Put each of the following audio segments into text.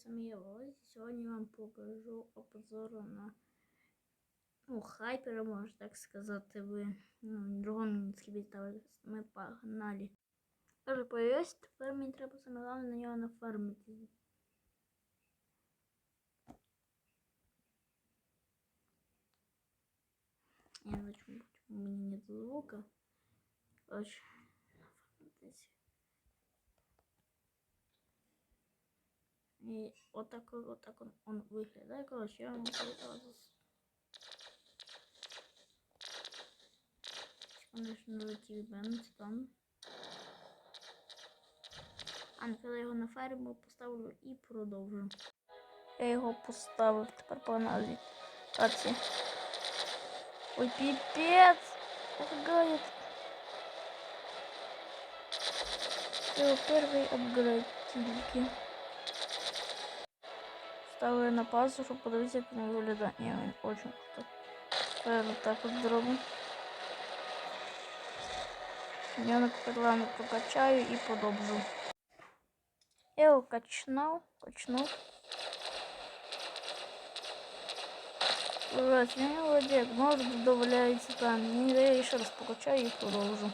с вами я Володя. Сегодня я вам покажу обзор на ну, хайпера, можна так сказати, ви ну, другому мінській відставили. Ми погнали. Каже, появився, тепер мені треба саме головне на нього нафармити. Я не знаю, почему у меня нет звука. Короче, И вот так вот так он, он выглядит. Короче, я вам покажу. Секундочку, налетів бенц там. А, ну, коли я його на ферму поставлю і продовжу. Я його поставив, тепер погнали. Оці. Ой, піпець! Лагает. Це його перший апгрейд тільки. Ставлю на паузу, щоб подивитися, як він виглядає. Ні, він дуже круто. Тепер так от зробимо. Я наприклад прокачаю і подобжу. Я його качнув, качнув. Ужас, я не владею, может добавляется там. Не я еще раз покачаю и продолжу.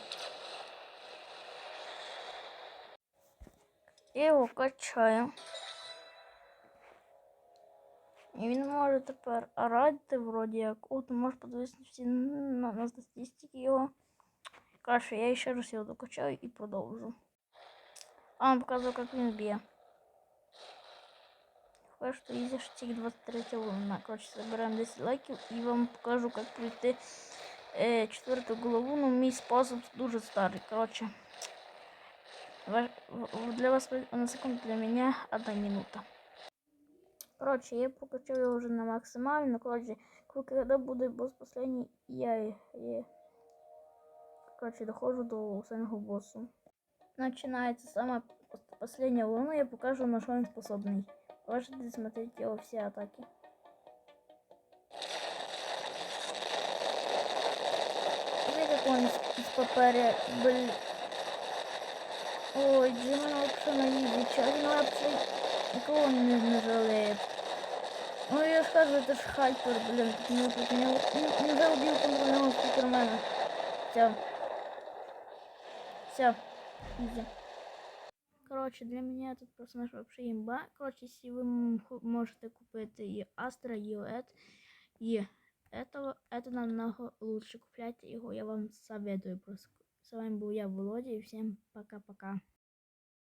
Я його качаю. І він може тепер радити вроді як. От, може подивитися всі на, на статистики його. Короче, я ще раз його докачаю і продовжу. А вам показую, як він б'є. Пока что easy тільки 23 волна. Короче, собираем 10 лайків і вам покажу, як пройти е, четверту голову. Ну, мій спосіб дуже старий. Короче, для вас на секунду, для меня одна минута. Короче, я прокачал его уже на максимально. Короче, когда будет босс последний, я, я короче, дохожу до самого босса. Начинается самая последняя волна, я покажу, на что он способный. Можете смотреть его все атаки. Видите, как он из, папери, блин. Ой, Джимон вообще на изи, он вообще никого не, не жалеет. Ну я скажу, это ж хайпер, блин, не, не, не, не убил контрольного супермена. Все. Все. Изи. Короче, для меня этот персонаж вообще имба. Короче, если вы можете купить и Астра, и Эд, и этого, это намного лучше. Купляйте его, я вам советую. Просто. С вами был я, Володя, и всем пока-пока.